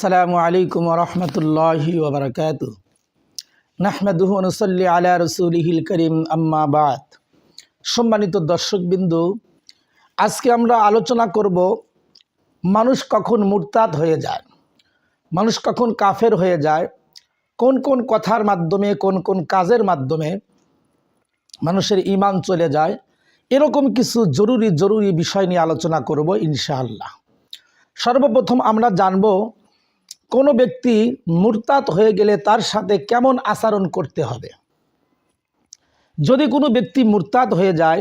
আসসালামু আলাইকুম রহমতুল্লাহি ওবরাকাত নাহমাদুহু নসল্লি আলা রসুলিহিল করিম, আম্মা বাদ। সম্মানিত দর্শকবিন্দু, আজকে আমরা আলোচনা করব, মানুষ কখন মুরতাদ হয়ে যায়, মানুষ কখন কাফের হয়ে যায়, কোন কোন কথার মাধ্যমে, কোন কোন কাজের মাধ্যমে মানুষের ইমান চলে যায়, এরকম কিছু জরুরি জরুরি বিষয় নিয়ে আলোচনা করব ইনশাআল্লাহ। সর্বপ্রথম আমরা জানব কোনো ব্যক্তি মুরতাত হয়ে গেলে তার সাথে কেমন আচরণ করতে হবে? যদি কোনো ব্যক্তি মুরতাদ হয়ে যায়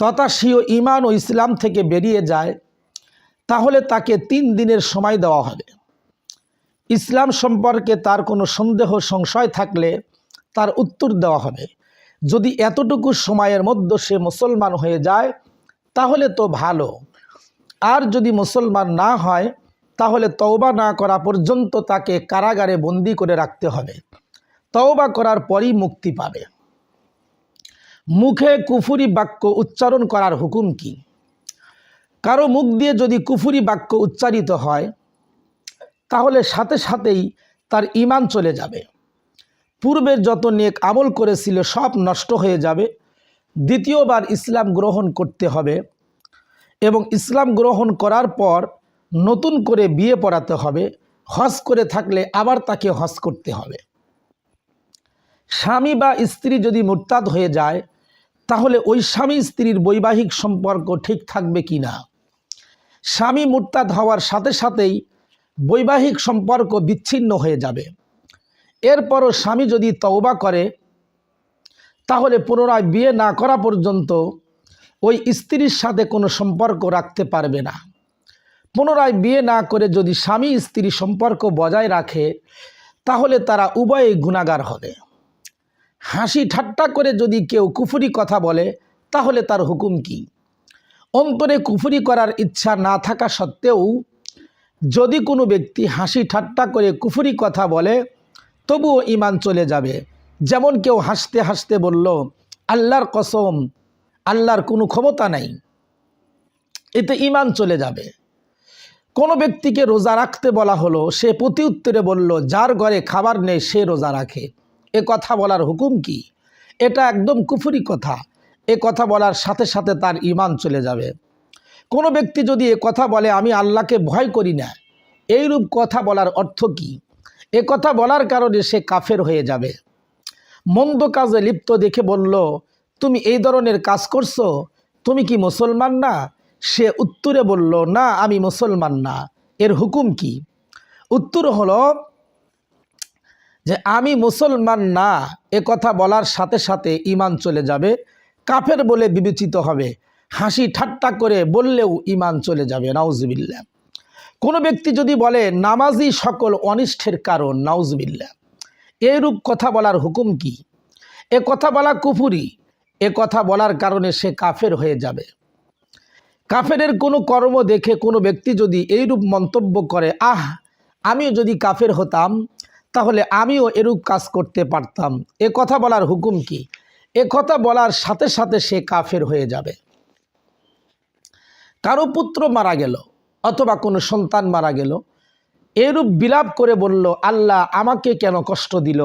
তথা সিও ইমান ও ইসলাম থেকে বেরিয়ে যায়, তাহলে তাকে তিন দিনের সময় দেওয়া হবে। ইসলাম সম্পর্কে তার কোনো সন্দেহ, সংশয় থাকলে তার উত্তর দেওয়া হবে। যদি এতটুকু সময়ের মধ্যে সে মুসলমান হয়ে যায়, তাহলে তো ভালো। আর যদি মুসলমান না হয় তাহলে তওবা না করা পর্যন্ত তাকে কারাগারে বন্দি করে রাখতে হবে। তওবা করার পরই মুক্তি পাবে। মুখে কুফুরি বাক্য উচ্চারণ করার হুকুম কি? কারও মুখ দিয়ে যদি কুফুরি বাক্য উচ্চারিত হয়, তাহলে সাথে সাথেই তার ইমান চলে যাবে। পূর্বের যত নেক আমল করেছিল সব নষ্ট হয়ে যাবে। দ্বিতীয়বার ইসলাম গ্রহণ করতে হবে এবং ইসলাম গ্রহণ করার পর নতুন করে বিয়ে পড়াতে হবে, হজ করে থাকলে আবার তাকে হজ করতে হবে। স্বামী বা স্ত্রী যদি মোরতাদ হয়ে যায়, তাহলে ওই স্বামী স্ত্রীর বৈবাহিক সম্পর্ক ঠিক থাকবে কি না? স্বামী মোরতাদ হওয়ার সাথে সাথেই বৈবাহিক সম্পর্ক বিচ্ছিন্ন হয়ে যাবে। এরপরও স্বামী যদি তওবা করে, তাহলে পুনরায় বিয়ে না করা পর্যন্ত ওই স্ত্রীর সাথে কোনো সম্পর্ক রাখতে পারবে না। পুনরায় বিয়ে না করে যদি স্বামী স্ত্রী সম্পর্ক বজায় রাখে, তাহলে তারা উভয়ই গুণাগার হবে। হাসি ঠাট্টা করে যদি কেউ কুফুরি কথা বলে, তাহলে তার হুকুম কি? অন্তরে কুফুরি করার ইচ্ছা না থাকা সত্ত্বেও, যদি কোনো ব্যক্তি হাসি ঠাট্টা করে কুফুরি কথা বলে, তবুও ইমান চলে যাবে। যেমন কেউ হাসতে হাসতে বলল, আল্লাহর কসম, আল্লাহর কোনো ক্ষমতা নাই। এতে ইমান চলে যাবে। কোনো ব্যক্তিকে রোজা রাখতে বলা হলো, সে প্রতি উত্তরে বলল, যার ঘরে খাবার নেই, সে রোজা রাখে। এ কথা বলার হুকুম কি? এটা একদম কুফুরি কথা। এ কথা বলার সাথে সাথে তার ইমান চলে যাবে। কোনো ব্যক্তি যদি এ কথা বলে, আমি আল্লাহকে ভয় করি না, এইরূপ কথা বলার অর্থ কি? এ কথা বলার কারণে সে কাফের হয়ে যাবে। মন্দ কাজে লিপ্ত দেখে বলল, তুমি এই ধরনের কাজ করছ? তুমি কি মুসলমান না? সে উত্তরে বলল, না, আমি মুসলমান না। এর হুকুম কি? উত্তর হলো যে, আমি মুসলমান না। এ কথা বলার সাথে সাথে ইমান চলে যাবে, কাফের বলে বিবেচিত হবে। হাসি ঠাট্টা করে বললেও ইমান চলে যাবে নাউজবিল্লা কোনো ব্যক্তি যদি বলে নামাজি সকল অনিষ্টের কারণ নাউজবিল্লা এরূপ কথা বলার হুকুম কি? এ কথা বলা কুফুরি, এ কথা বলার কারণে সে কাফের হয়ে যাবে। কাফেরের কোনো কর্ম দেখে কোনো ব্যক্তি যদি এইরূপ মন্তব্য করে, আহ, আমিও যদি কাফের হতাম, তাহলে আমিও এরূপ কাজ করতে পারতাম। এ কথা বলার হুকুম কি? এ কথা বলার সাথে সাথে সে কাফের হয়ে যাবে। কারও পুত্র মারা গেল অথবা কোনো সন্তান মারা গেল, এরূপ বিলাপ করে বলল, আল্লাহ আমাকে কেন কষ্ট দিল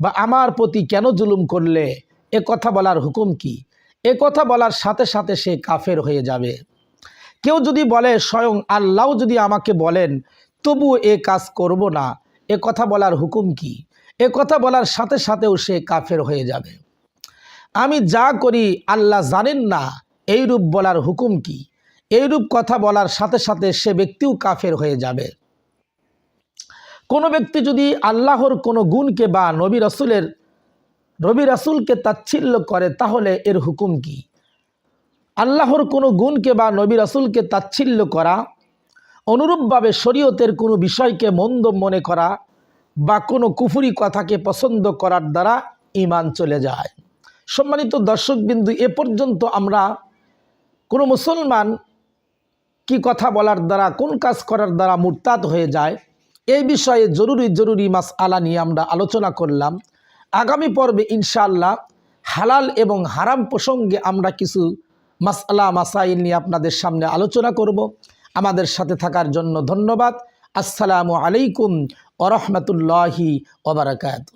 বা আমার প্রতি কেন জুলুম করলে? এ কথা বলার হুকুম কি? এ কথা বলার সাথে সাথে সে কাফের হয়ে যাবে। কেউ যদি বলে, স্বয়ং আল্লাহ যদি আমাকে বলেন, তবু এ কাজ করব না। এ কথা বলার হুকুম কি? এ কথা বলার সাথে সাথেও সে কাফের হয়ে যাবে। আমি যা করি, আল্লাহ জানেন না, এইরূপ বলার হুকুম কি? এইরূপ কথা বলার সাথে সাথে সে ব্যক্তিও কাফের হয়ে যাবে। কোনো ব্যক্তি যদি আল্লাহর কোনো গুণকে বা নবী রসুলের রবি রাসুলকে তাচ্ছিল্য করে, তাহলে এর হুকুম কি? আল্লাহর কোনো গুণকে বা নবী রাসুলকে তাচ্ছিল্য করা, অনুরূপভাবে শরীয়তের কোনো বিষয়কে মন্দ মনে করা বা কোনো কুফুরি কথাকে পছন্দ করার দ্বারা ইমান চলে যায়। সম্মানিত দর্শকবিন্দু, এ পর্যন্ত আমরা কোনো মুসলমান কি কথা বলার দ্বারা, কোন কাজ করার দ্বারা মুরতাদ হয়ে যায় এই বিষয়ে জরুরি জরুরি মাস আলা নিয়ে আমরা আলোচনা করলাম। আগামী পর্বে ইনশাআল্লাহ হালাল এবং হারাম প্রসঙ্গে আমরা কিছু মাসালা মাসাইল নিয়ে আপনাদের সামনে আলোচনা করব। আমাদের সাথে থাকার জন্য ধন্যবাদ। আসসালামু আলাইকুম ওরহমতুল্লাহি ওবরাকাতু